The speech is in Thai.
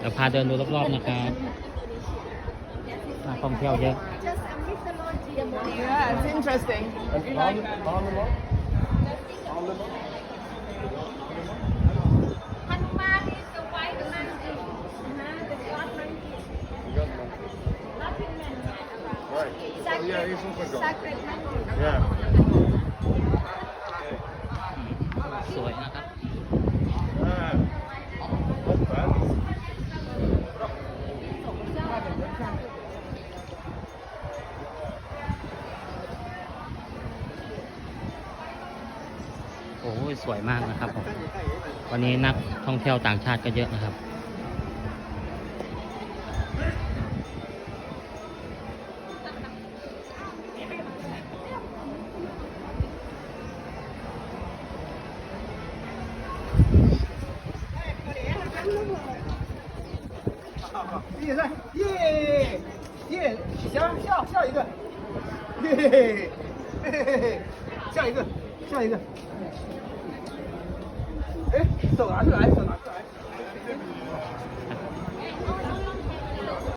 เราพาเดินดูรอบๆ นะครับนักท่องเที่ยวเยอะสวยนะครับโอ้ยสวยมากนะครับผม วันนี้นักท่องเที่ยวต่างชาติก็เยอะนะครับ耶耶耶！行，笑笑一个，嘿嘿嘿，嘿嘿嘿，笑一个。下一个，哎，手拿出来。